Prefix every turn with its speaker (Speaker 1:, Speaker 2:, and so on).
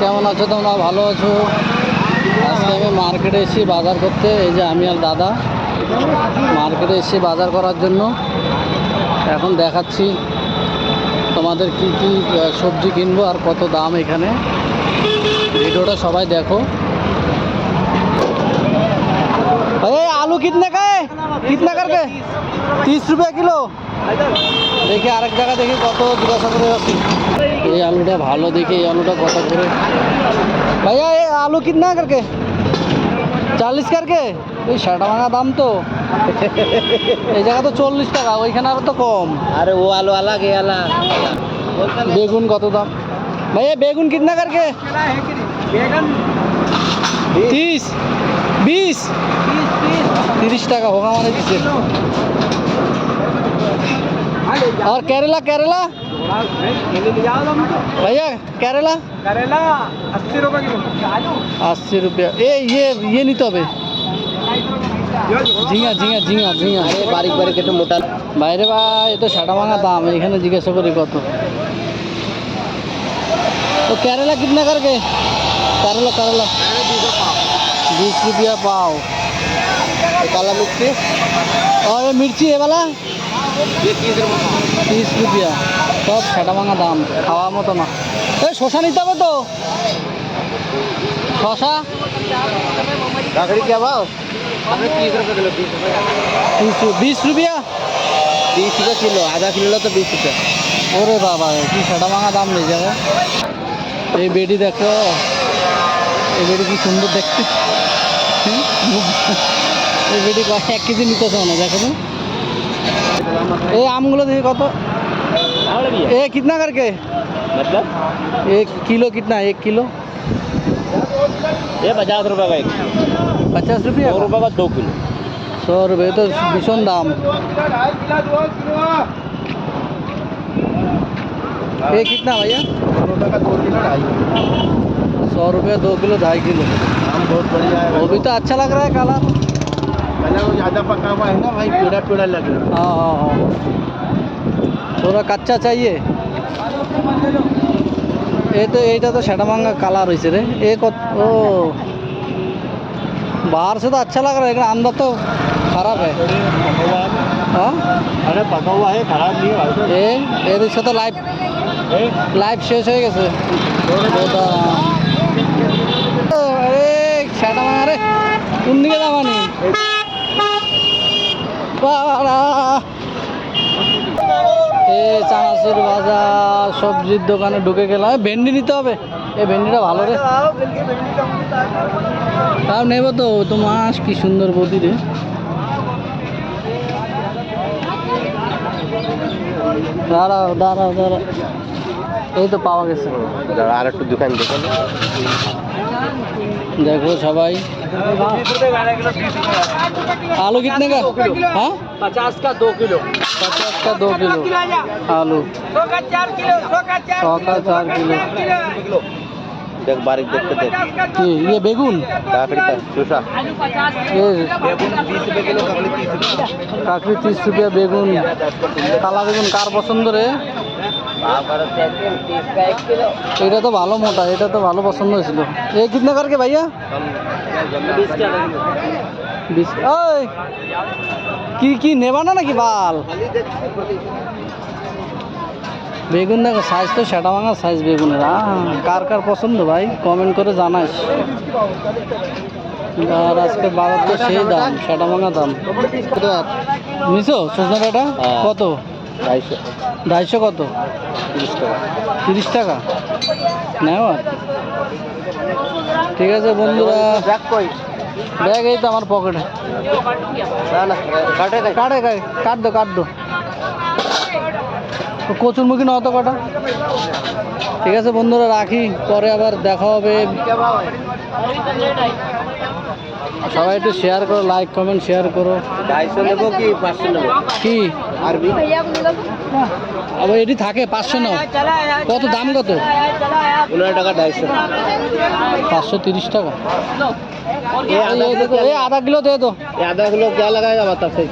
Speaker 1: কেমন আছো তোমরা? ভালো আছো? আজকে আমি মার্কেটে এসেছি বাজার করতে। এই যে আমি আর দাদা। মার্কেটে এসেছি বাজার করার জন্য। এখন দেখাচ্ছি তোমাদের কি কি সবজি কিনবো আর কত দাম এখানে। ভিডিওটা সবাই দেখো। আলু কিতনে কে কিতনা করবে তিরিশ রুপিয়া কিলো। দেখি আরেক জায়গা দেখি কত জিজ্ঞাসা করে এই আলুটা ভালো দেখে এই আলুটা কত করে? ভাইয়া এই আলু কিতনা করকে? চাল্লিশ কারকে? ওই ষাট ভাঙা দাম তো। এই জায়গা তো চল্লিশ টাকা ওইখানে আরও তো কম।
Speaker 2: আরে ও আলু আলাগ আলা।
Speaker 1: বেগুন কত দাম? ভাইয়া বেগুন কিনা করকে? তিরিশ। বিশ। তিরিশ টাকা হোকা মানে দিচ্ছে আর কেরালা কেরালা? भैया करेला?
Speaker 2: करेला अस्सी रुपये किलो।
Speaker 1: अस्सी रुपये। ए ये ये नहीं तो अभी। ঝিঙা ঝিঙা ঝিঙা
Speaker 2: ঝিঙা बारीक বারিক বারিক একটু মোটা
Speaker 1: বাইরে বা এ তো সাটা ভাঙা দাম এখানে जिज्ञासा करी कत तो। करेला तो। तो कितना करके? करेला करेला। बीस रुपया पाओ
Speaker 2: काला मिर्ची।
Speaker 1: और मिर्ची है वाला?
Speaker 2: तीस
Speaker 1: रुपया। সব ফেটা ভাঙা দাম খাওয়ার মতো না। এই শশা নিতে হবে তো? শশা
Speaker 2: কাকড়ি
Speaker 1: কে ভাও বিশ রুপিয়া?
Speaker 2: বিশ রুপিয়া? কিলো আধা কিলো তো বিশ রুপিয়া
Speaker 1: ওরে বাবা কি ফেটা ভাঙা দাম নিয়ে যাবে। এই বেডি দেখো এই বেডি কি সুন্দর দেখতে। এই বেডি এক কেজি নিতে নিতেছে না দেখো এই আমগুলো দেখি কত? এ কিतना करके?
Speaker 2: मतलब?
Speaker 1: एक किलो कितना एक किलो?
Speaker 2: ये पचास रुपये का एक।
Speaker 1: पचास रुपये
Speaker 2: सौ रुपए का दो किलो।
Speaker 1: सौ रुपये तो भीषण दाम। ये कितना भैया?
Speaker 2: रुपए का दो किलो ढाई
Speaker 1: सौ रुपये दो किलो ढाई किलो।
Speaker 2: बहुत बढ़िया है
Speaker 1: वो भी तो अच्छा लग रहा है काला।
Speaker 2: पहले वो ज़्यादा पका हुआ है ना भाई पीड़ा पीड़ा लग रहा
Speaker 1: है। हाँ हाँ हाँ। थोड़ा कच्चा चाहिए ये तो এইটা তো সেটা মাঙ্গা কালার হয়েছে রে এ কত ও बाहर से तो अच्छा लग रहा है लेकिन अंदर तो खराब है हाँ
Speaker 2: अरे पका हुआ है खराब नहीं हुआ
Speaker 1: এ এর সাথে লাইফ লাইফ শেষ হয়ে গেছে ওটা আরে সেটা মাঙ্গা রে কোন দিকে যাবানি বাবারা এ চানাচুর বাজার সবজির দোকানে ঢুকে গেলাম। ভেন্ডি নিতে হবে। এই ভেন্ডিটা ভালো রে। তাও নেব তো তো মাছ, কি সুন্দর বদি রে। দাঁড়াও দাঁড়াও দাঁড়াও। এই তো পাওয়া গেছে
Speaker 2: আর একটু দোকান দেখে
Speaker 1: দেখো সবাই आलू कितने का हाँ
Speaker 2: पचास का दो किलो
Speaker 1: पचास का दो किलो आलू
Speaker 2: सौ का चार किलो सौ का
Speaker 1: सौ का चार किलो
Speaker 2: देख बारीक देख के देख
Speaker 1: কি ये বেগুন
Speaker 2: काकड़ी का चूसा
Speaker 1: ये
Speaker 2: बेगुन बीस रुपए किलो काकड़ी तीस रुपए
Speaker 1: কাকড়ি তিরিশ রুপিয়া বেগুন কালা বেগুন কার পছন্দ রে এটা তো ভালো মোটা এটা তো ভালো পছন্দ হয়েছিল। এ
Speaker 2: কিনা কার
Speaker 1: কে ভাইয়া কি কি নেবা না নাকি বাল? বেগুন দেখো সাইজ তো সেটা ভাঙার সাইজ বেগুনের। কার কার পছন্দ ভাই? কমেন্ট করে জানাস। আর আজকে বাবার তো সেই দাম সেটা ভাঙা দাম। মিশো সজনা ডাটা
Speaker 2: হ্যাঁ।
Speaker 1: কত?
Speaker 2: আড়াইশো
Speaker 1: আড়াইশো কত?
Speaker 2: তিরিশ টাকা।
Speaker 1: তিরিশ টাকা? ঠিক আছে বন্ধুরা। ব্যাগ এই তো আমার পকেটে। কাটে কাট দো কাট দো কচুরমুখী না অত কটা? ঠিক আছে বন্ধুরা রাখি। পরে আবার দেখা হবে। সবাই একটু শেয়ার করো লাইক কমেন্ট শেয়ার করো।
Speaker 2: ঢাইশো নেব কি পাঁচশো নেব?
Speaker 1: কি?
Speaker 2: আরবি
Speaker 1: আবার এটি থাকে পাঁচশো নাও। কত দাম কত?
Speaker 2: পনেরো টাকা ঢাইশো
Speaker 1: পাঁচশো তিরিশ টাকা। এই আধা কিলো দে
Speaker 2: দো আধা কিলো কে লাগাই যাবা তার সেই